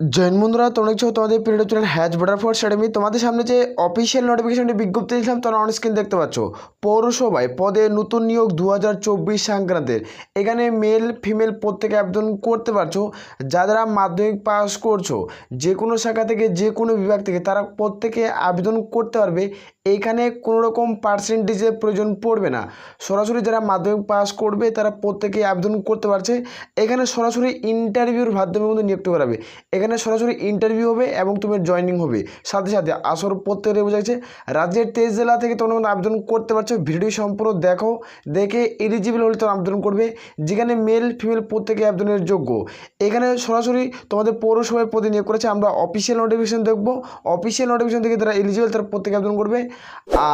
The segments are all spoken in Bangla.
জৈন বন্ধুরা, তোমরা কিছু তোমাদের পিরিয়ড চ্যানেল হ্যাচ বর্ডার ফোর্স একাডেমি তোমাদের সামনে যে অফিসিয়াল নোটিফিকেশনটি বিজ্ঞপ্তি দিয়েছিলাম, তোমরা অন স্ক্রিন দেখতে পাচ্ছ। পৌরসভায় পদে নতুন নিয়োগ দু হাজার চব্বিশ সংক্রান্তের। এখানে মেল ফিমেল প্রত্যেকে আবেদন করতে পারছ, যারা মাধ্যমিক পাস করছ যে কোনো শাখা থেকে যে কোনো বিভাগ থেকে তারা প্রত্যেকে আবেদন করতে পারবে। এইখানে কোনো রকম পার্সেন্টেজের প্রয়োজন পড়বে না। সরাসরি যারা মাধ্যমিক পাস করবে, তারা প্রত্যেকে আবেদন করতে পারছে। এখানে সরাসরি ইন্টারভিউর মাধ্যমে কিন্তু নিয়োগ করাবে। এখানে সরাসরি ইন্টারভিউ হবে এবং তোমার জয়েনিং হবে। সাথে সাথে আসর প্রত্যেকে বোঝা যাচ্ছে, রাজ্যের তেইশ জেলা থেকে তোমরা কিন্তু আবেদন করতে পারছ। ভিডিও সম্পূর্ণ দেখো, দেখে এলিজিবল হলে তোমরা আবেদন করবে। যেখানে মেল ফিমেল প্রত্যেকে আবেদনের যোগ্য। এখানে সরাসরি তোমাদের পৌরসভায় পদে নিয়োগ করেছে। আমরা অফিসিয়াল নোটিফিকেশন দেখব। অফিসিয়াল নোটিফিকেশন থেকে তারা এলিজিবল তারা প্রত্যেকে আবেদন করবে।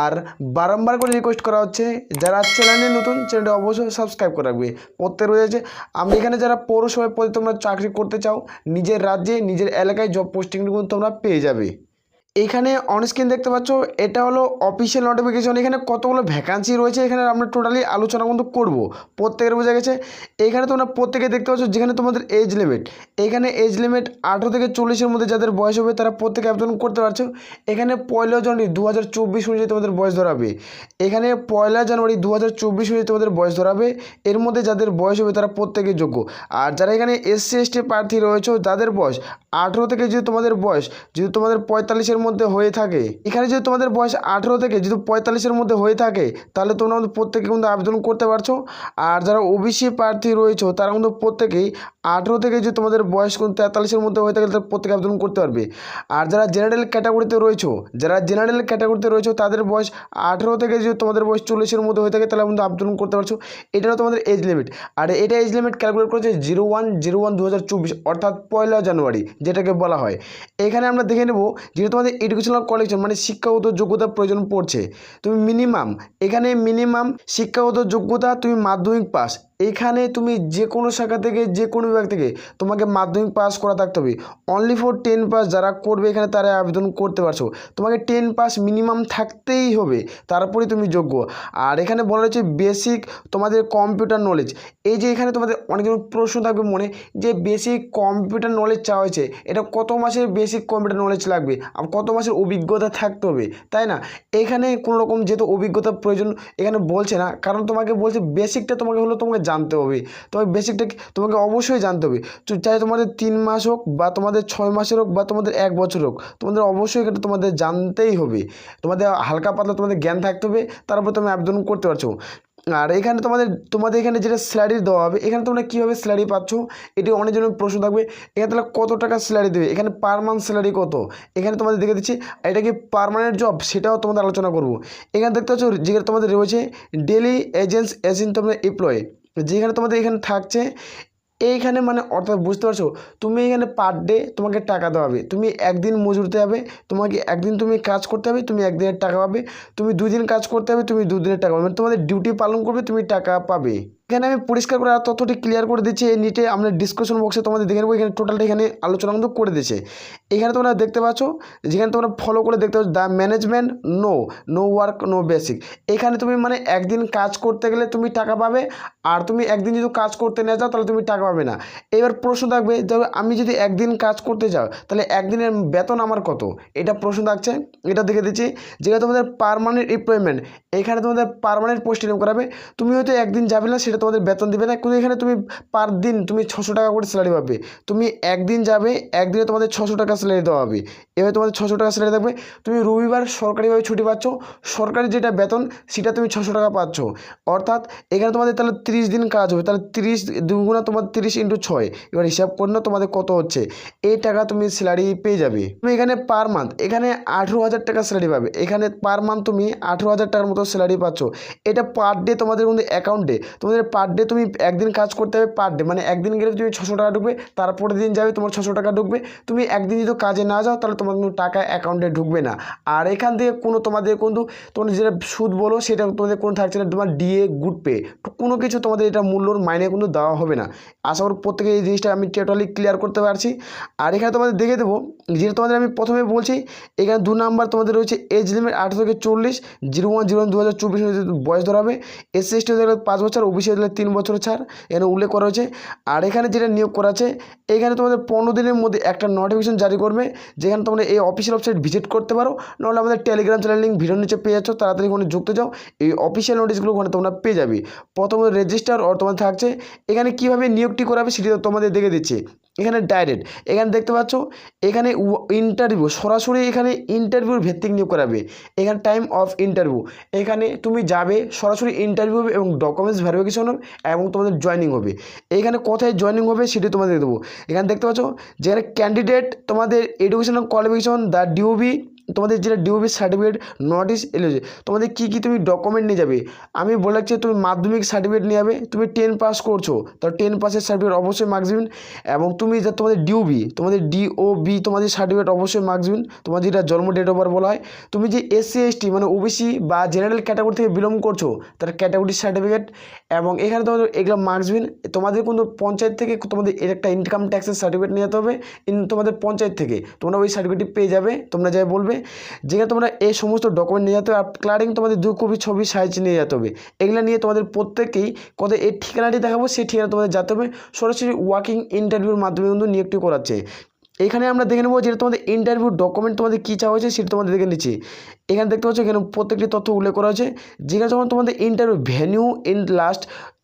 আর বারম্বার করে রিকোয়েস্ট করা হচ্ছে, যারা চ্যানেলে নতুন চ্যানেলটা অবশ্যই সাবস্ক্রাইব করে রাখবে। প্রত্যেক রয়েছে আমি এখানে যারা পৌরসভায় পদে তোমরা চাকরি করতে চাও, নিজের রাজ্যে, নিজের এলাকায় জব পোস্টিংগুলো তোমরা পেয়ে যাবে। এখানে অনস্ক্রিন দেখতে পাচ্ছ, এটা হলো অফিসিয়াল নোটিফিকেশন এখানে কতগুলো ভ্যাকান্সি রয়েছে, এখানে আমরা টোটালি আলোচনা কিন্তু করব। প্রত্যেকের বোঝা গেছে। এখানে তোমরা প্রত্যেকে দেখতে পাচ্ছ, যেখানে তোমাদের এজ লিমিট এখানে এজ লিমিট আঠেরো থেকে চল্লিশের মধ্যে যাদের বয়স হবে, তারা প্রত্যেকে আবেদন করতে পারছ। এখানে পয়লা জানুয়ারি দু হাজার চব্বিশ অনুযায়ী তোমাদের বয়স ধরাবে। এখানে পয়লা জানুয়ারি দু হাজার চব্বিশ অনুযায়ী তোমাদের বয়স ধরাবে। এর মধ্যে যাদের বয়স হবে, তারা প্রত্যেকে যোগ্য। আর যারা এখানে এসসি এসটি প্রার্থী রয়েছে, যাদের বয়স আঠেরো থেকে যদি তোমাদের বয়স, যদি তোমাদের পঁয়তাল্লিশের মধ্যে হয়ে থাকে। এখানে যদি তোমাদের বয়স আঠেরো থেকে যদি পঁয়তাল্লিশের মধ্যে হয়ে থাকে, তাহলে তোমরা কিন্তু প্রত্যেকে কিন্তু আবেদন করতে পারছ। আর যারা ওবিসি প্রার্থী রয়েছে, তারা কিন্তু প্রত্যেকেই আঠেরো থেকে যদি তোমাদের বয়স কিন্তু তেতাল্লিশের মধ্যে হয়ে থাকে তাহলে প্রত্যেকে আবেদন করতে পারবে। আর যারা জেনারেল ক্যাটাগরিতে রয়েছে, যারা জেনারেল ক্যাটাগরিতে রয়েছে, তাদের বয়স আঠেরো থেকে যদি তোমাদের বয়স চল্লিশের মধ্যে হয়ে থাকে তাহলে কিন্তু আবেদন করতে পারছ। এটা তোমাদের এজ লিমিট আর এটা এজ লিমিট ক্যালকুলেট করেছে জিরো ওয়ান জিরো ওয়ান দু হাজার চব্বিশ, অর্থাৎ পয়লা জানুয়ারি, যেটাকে বলা হয়। এখানে আমরা দেখে নেব যেটা তোমাদের এডুকেশনাল কোয়ালিফিকেশন মানে শিক্ষাগত যোগ্যতার প্রয়োজন পড়ছে। তুমি মিনিমাম এখানে মিনিমাম শিক্ষাগত যোগ্যতা তুমি মাধ্যমিক পাস এখানে তুমি যে কোনো শাখা থেকে যে কোনো বিভাগ থেকে তোমাকে মাধ্যমিক পাস করা থাকতে হবে। অনলি ফর টেন পাস যারা করবে এখানে তারা আবেদন করতে পারছ। তোমাকে টেন পাস মিনিমাম থাকতেই হবে তারপরে তুমি যোগ্য। আর এখানে বলা রয়েছে বেসিক তোমাদের কম্পিউটার নলেজ এই যে এখানে তোমাদের অনেকজন প্রশ্ন থাকবে মনে, যে বেসিক কম্পিউটার নলেজ চাওয়া হয়েছে, এটা কত মাসের বেসিক কম্পিউটার নলেজ লাগবে? আর কত মাসের অভিজ্ঞতা থাকতে হবে, তাই না? এখানে কোনো রকম যেহেতু অভিজ্ঞতার প্রয়োজন, এখানে বলছে না। কারণ তোমাকে বলছে বেসিকটা তোমাকে হলো তোমাকে জানতে হবে। তোমাকে বেসিকটা তোমাকে অবশ্যই জানতে হবে। চাই তোমাদের তিন মাস হোক বা তোমাদের ছয় মাসের হোক বা তোমাদের এক বছর হোক, তোমাদের অবশ্যই এটা তোমাদের জানতেই হবে। তোমাদের হালকা পাতলা তোমাদের জ্ঞান থাকতে হবে, তারপর তুমি আবেদন করতে পারছ। আর এখানে তোমাদের তোমাদের এখানে যেটা স্যালারি দেওয়া হবে, এখানে তোমরা কীভাবে স্যালারি পাচ্ছ, এটি অনেকজনের প্রশ্ন থাকবে। এখানে তাহলে কত টাকা স্যালারি দেবে? এখানে পার মান্থ স্যালারি কত? এখানে তোমাদের দেখে দিচ্ছি, এটা কি পারমানেন্ট জব সেটাও তোমাদের আলোচনা করব। এখানে দেখতে পাচ্ছ, যেখানে তোমাদের রয়েছে ডেলি এজেন্টস এজেন্ট তোমাদের এমপ্লয় যেখানে তোমাদের এখানে থাকছে, এইখানে মানে অর্থাৎ বুঝতে পারছ, তুমি এখানে পার ডে তোমাকে টাকা দেওয়া হবে। তুমি একদিন মজুরতে হবে তোমাকে একদিন তুমি কাজ করতে হবে, তুমি একদিনের টাকা পাবে। তুমি দুই দিন কাজ করতে হবে, তুমি দুদিনের টাকা পাবে। মানে তোমাদের ডিউটি পালন করবে, তুমি টাকা পাবে। এখানে আমি পরিষ্কার করে আর ক্লিয়ার করে দিচ্ছি, এই নিটে আমরা ডিসকাশন বক্সে তোমাদের দেখে নেব, এখানে টোটালটা এখানে আলোচনা কিন্তু করে দিয়েছে। এখানে তোমরা দেখতে পাচ্ছ, যেখানে তোমরা ফলো করে দেখতে পাচ্ছ the management no no work no basic এখানে তুমি মানে একদিন কাজ করতে গেলে তুমি টাকা পাবে, আর তুমি একদিন যদি কাজ করতে না যাও, তাহলে তুমি টাকা পাবে না। এবার প্রশ্ন থাকবে যে আমি যদি একদিন কাজ করতে যাও, তাহলে একদিনের বেতন আমার কত? এটা প্রশ্ন থাকছে, এটা দেখে দিচ্ছি। যেটা তোমাদের পারমানেন্ট এমপ্লয়মেন্ট এখানে তোমাদের পারমানেন্ট পোস্টিং করাবে। তুমি হয়তো একদিন যাবে না তোমাদের বেতন দেবে না। কিন্তু এখানে তুমি পার দিন তুমি ছশো টাকা করে স্যালারি পাবে। তুমি একদিন যাবে, একদিনে তোমাদের ছশো টাকা স্যালারি দেওয়া হবে। এবার তোমাদের ছশো টাকা স্যালারি থাকবে। তুমি রবিবার সরকারিভাবে ছুটি পাচ্ছ। সরকারি যেটা বেতন, সেটা তুমি ছশো টাকা পাচ্ছ। অর্থাৎ এখানে তোমাদের তাহলে তিরিশ দিন কাজ হবে। তাহলে তিরিশ দুগুণা তোমার তিরিশ ইন্টু ছয়। এবার হিসাব করে নাও তোমাদের কত হচ্ছে। এই টাকা তুমি স্যালারি পেয়ে যাবে। তুমি এখানে পার মান্থ এখানে আঠেরো হাজার টাকা স্যালারি পাবে। এখানে পার মান্থ তুমি আঠেরো হাজার টাকার মতো স্যালারি পাচ্ছ। এটা পার ডে তোমাদের কিন্তু অ্যাকাউন্টে তোমাদের পার ডে তুমি একদিন কাজ করতে হবে পার ডে মানে একদিন গেলে তুমি ছশো টাকা ঢুকবে তারপরের দিন যাবে তোমার ছশো টাকা ঢুকবে। তুমি একদিন যদি কাজে না যাও, তাহলে তোমার কিন্তু টাকা অ্যাকাউন্টে ঢুকবে না। আর এখান থেকে কোনো তোমাদের কিন্তু তোমাদের যেটা সুদ বলো, সেটা তোমাদের কোনো থাকছে না, তোমার ডিএ গুড পে কোনো কিছু তোমাদের এটা মূল্যর মাইনে কিন্তু দেওয়া হবে না। আশা করি প্রত্যেকে এই জিনিসটা আমি টোটালি ক্লিয়ার করতে পারছি। আর এখানে তোমাদের দেখে দেবো, যেটা তোমাদের আমি প্রথমে বলছি, এখানে দু নাম্বার তোমাদের রয়েছে এজ লিমিট আঠারো থেকে চল্লিশ জিরো ওয়ান জিরো ওয়ান দু হাজার চব্বিশ বয়স ধরা হবে। এসসি এসটি পাঁচ বছর ওবিসি গেলে তিন বছর ছাড় এখানে উল্লেখ করা হয়েছে। আর এখানে যেটা নিয়োগ করা আছে, এখানে তোমাদের পনেরো দিনের মধ্যে একটা নোটিফিকেশন জারি করবে, যেখানে তোমরা এই অফিসিয়াল ওয়েবসাইট ভিজিট করতে পারো। নাহলে আমাদের টেলিগ্রাম চ্যানেল লিঙ্ক ভিডিও নিচে পেয়ে যাচ্ছ, তাড়াতাড়ি ওখানে যুক্ত যাও, এই অফিসিয়াল নোটিশগুলো ওখানে তোমরা পেয়ে যাবে। প্রথমে রেজিস্টার আর তোমাদের থাকছে, এখানে কীভাবে নিয়োগটি করাবে সেটি তোমাদের দেখে দিচ্ছি। এখানে ডাইরেক্ট এখানে দেখতে পাচ্ছ, এখানে ইন্টারভিউ সরাসরি এখানে ইন্টারভিউর ভিত্তিক নিয়োগ করাবে। এখানে টাইম অফ ইন্টারভিউ এখানে তুমি যাবে, সরাসরি ইন্টারভিউ হবে এবং ডকুমেন্টস ভেরিফিকেশন হবে এবং তোমাদের জয়নিং হবে। এখানে কোথায় জয়নিং হবে সেটি তোমাদের দেবো। এখানে দেখতে পাচ্ছ, যেখানে ক্যান্ডিডেট তোমাদের এডুকেশনাল কোয়ালিফিকেশন দ্য ডিউবি তোমাদের যেটা ডিউবি সার্টিফিকেট নোটিস এলিজি তোমাদের কী কী তুমি ডকুমেন্ট নিয়ে যাবে? আমি বলে রাখছি তুমি মাধ্যমিক সার্টিফিকেট নিয়ে যাবে, তুমি টেন পাস করছ, তো টেন পাসের সার্টিফিকেট অবশ্যই মার্কস এবং তুমি যা তোমাদের ডিউবি তোমাদের ডিওবি তোমাদের সার্টিফিকেট অবশ্যই মার্কস দিবেন, তোমার যেটা জন্ম ডেট অফ বার্থ বলা হয়, তুমি যে এসসি এসটি মানে ওবিসি বা জেনারেল ক্যাটাগরি থেকে বিলং করছ, তার ক্যাটাগরির সার্টিফিকেট এবং এখানে তোমাদের এগুলো মার্কস দিন তোমাদের কিন্তু পঞ্চায়েত থেকে তোমাদের এর একটা ইনকাম ট্যাক্সের সার্টিফিকেট নিয়ে যেতে হবে। তোমাদের পঞ্চায়েত থেকে, তোমরা ওই সার্টিফিকেটটি পেয়ে যাবে, তোমরা যাই বলবে। যেখানে তোমরা এই সমস্ত ডকুমেন্ট নিয়ে যেতে হবে আর ক্লারিং তোমাদের দু কপি ছবি সাইজ নিয়ে যেতে হবে। এগুলো নিয়ে তোমাদের প্রত্যেকেই কত এই ঠিকানাটি দেখাবো, সেই ঠিকানা তোমাদের যেতে হবে। সরাসরি ওয়ার্কিং ইন্টারভিউর মাধ্যমে কিন্তু নিয়োগটি করাচ্ছে। এখানে আমরা দেখে নেব যেটা তোমাদের ইন্টারভিউ ডকুমেন্ট তোমাদের কী চাওয়া হয়েছে সেটা তোমাদের দেখে নিচ্ছি। এখানে দেখতে পাচ্ছ এখানে প্রত্যেকটি তথ্য উল্লেখ করা হয়েছে যেখানে যখন তোমাদের ইন্টারভিউ ভ্যানিউ ইন লাস্ট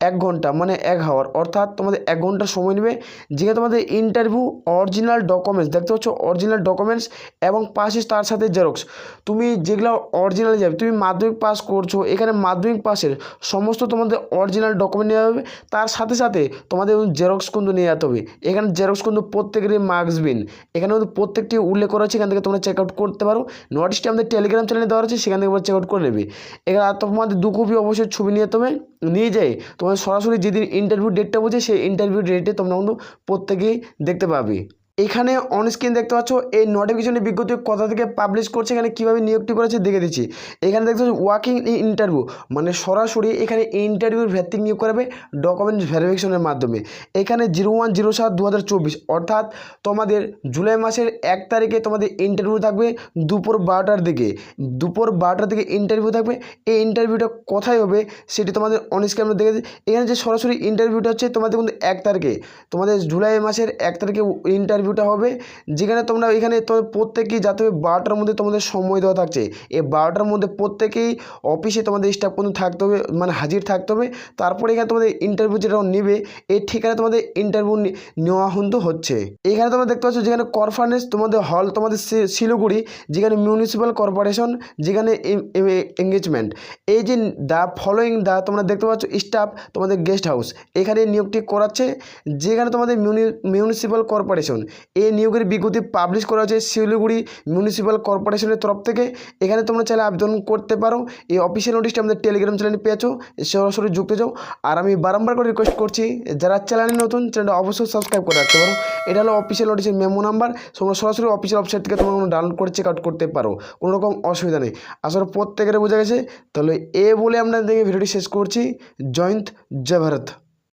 এক ঘণ্টা মানে এক হাওয়ার অর্থাৎ তোমাদের এক ঘণ্টা সময় নেবে, যেখানে তোমাদের ইন্টারভিউ অরিজিনাল ডকুমেন্টস দেখতে পাচ্ছ অরিজিনাল ডকুমেন্টস এবং পাশে তার সাথে জেরক্স তুমি যেগুলো অরিজিনাল যাবে, তুমি মাধ্যমিক পাস করছ, এখানে মাধ্যমিক পাসের সমস্ত তোমাদের অরিজিনাল ডকুমেন্ট নেওয়া হবে, তার সাথে সাথে তোমাদের জেরক্স কিন্তু নিয়ে যেতে হবে। এখানে জেরক্স কিন্তু প্রত্যেকেরই মার্কস বিন এখানে কিন্তু প্রত্যেকটি উল্লেখ করা হচ্ছে এখান থেকে তোমরা চেক আউট করতে পারো। নোটিশটি আমাদের টেলিগ্রাম চ্যানেলে দেওয়া আছে সেখান থেকে চেক আউট করে নেবে। এখানে তোমাদের দু কপি অবশ্যই ছবি নিয়ে যেতে হবে। নিয়ে যাই তোমাদের সরাসরি যেদিন ইন্টারভিউ ডেটটা বলছে সেই ইন্টারভিউ ডেটে তোমরা কিন্তু প্রত্যেকেই দেখতে পাবে। এখানে অন স্ক্রিন দেখতে পাচ্ছ, এই নোটিফিকেশনের বিজ্ঞপ্তি কোথা থেকে পাবলিশ করছে, এখানে কীভাবে নিয়োগটি করেছে দেখে দিচ্ছি। এখানে দেখতে পাচ্ছ ওয়ার্কিং ইন্টারভিউ মানে সরাসরি এখানে ইন্টারভিউর ভিত্তিক নিয়োগ করাবে ডকুমেন্টস ভেরিফিকেশনের মাধ্যমে। এখানে জিরো ওয়ান জিরো সাত দু অর্থাৎ তোমাদের জুলাই মাসের এক তারিখে তোমাদের ইন্টারভিউ থাকবে দুপুর বারোটার দিকে। দুপুর বারোটার দিকে ইন্টারভিউ থাকবে, এই ইন্টারভিউটা কোথায় হবে সেটি তোমাদের অন স্ক্রিন দেখে। এখানে যে সরাসরি ইন্টারভিউটা হচ্ছে তোমাদের কিন্তু এক তারিখে, তোমাদের জুলাই মাসের এক তারিখে ইন্টারভিউটা হবে, যেখানে তোমরা এখানে তোমাদের প্রত্যেকেই যাতে বারোটার মধ্যে তোমাদের সময় দেওয়া থাকছে। এই বারোটার মধ্যে প্রত্যেকেই অফিসে তোমাদের স্টাফ কিন্তু থাকতে হবে মানে হাজির থাকতে হবে। তারপরে এখানে তোমাদের ইন্টারভিউ যেটা নেবে, এই ঠিকানা তোমাদের ইন্টারভিউ নেওয়া কিন্তু হচ্ছে। এখানে তোমরা দেখতে পাচ্ছ যেখানে কনফারেন্স তোমাদের হল তোমাদের শিলিগুড়ি, যেখানে মিউনিসিপ্যাল কর্পোরেশন যেখানে এঙ্গেজমেন্ট এই যে দ্য ফলোয়িং দ্য তোমরা দেখতে পাচ্ছ স্টাফ তোমাদের গেস্ট হাউস এখানে নিয়োগটি করাচ্ছে, যেখানে তোমাদের মিউনি মিউনিসিপ্যাল কর্পোরেশন এই নিয়োগের বিজ্ঞপ্তি পাবলিশ করা হয়েছে শিলিগুড়ি মিউনিসিপ্যাল কর্পোরেশনের তরফ থেকে। এখানে তোমরা চাইলে আবেদন করতে পারো। এই অফিসিয়াল নোটিশটা আমাদের টেলিগ্রাম চ্যানেলে পেয়েছ সরাসরি যুক্ত যাও। আর আমি বারম্বার করে রিকোয়েস্ট করছি, যারা চ্যানেলে নতুন চ্যানেলটা অবশ্যই সাবস্ক্রাইব করে রাখতে পারো। এটা হলো অফিসিয়াল নোটিশের মেমো নাম্বার তোমরা সরাসরি অফিসিয়াল ওয়েবসাইট থেকে তোমরা ডাউনলোড করে চেক আউট করতে পারো। কোনো রকম অসুবিধা নেই। আসলে প্রত্যেকের বোঝা গেছে। তাহলে এ বলে আমরা দেখে ভিডিওটি শেষ করছি। জয়ন্ত জয় ভারত।